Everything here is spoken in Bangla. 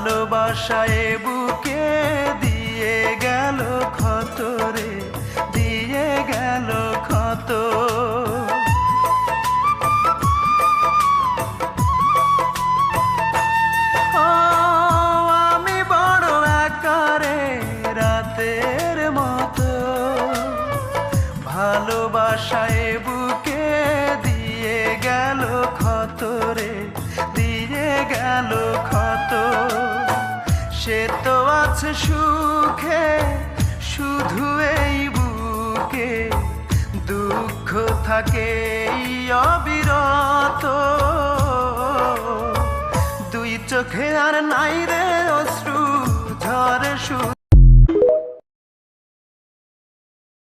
ভালোবাসায় বুকে দিয়ে গেল খতরে, দিয়ে গেল ক্ষত। আমি বড় আকারে রাতের মতো। ভালোবাসায় বুকে দিয়ে গেল ক্ষত। তো আছে সুখে, শুধু এই বুকে দুঃখ থাকে অবিরত। দুই চোখে আর নাই রে অশ্রু ঝরে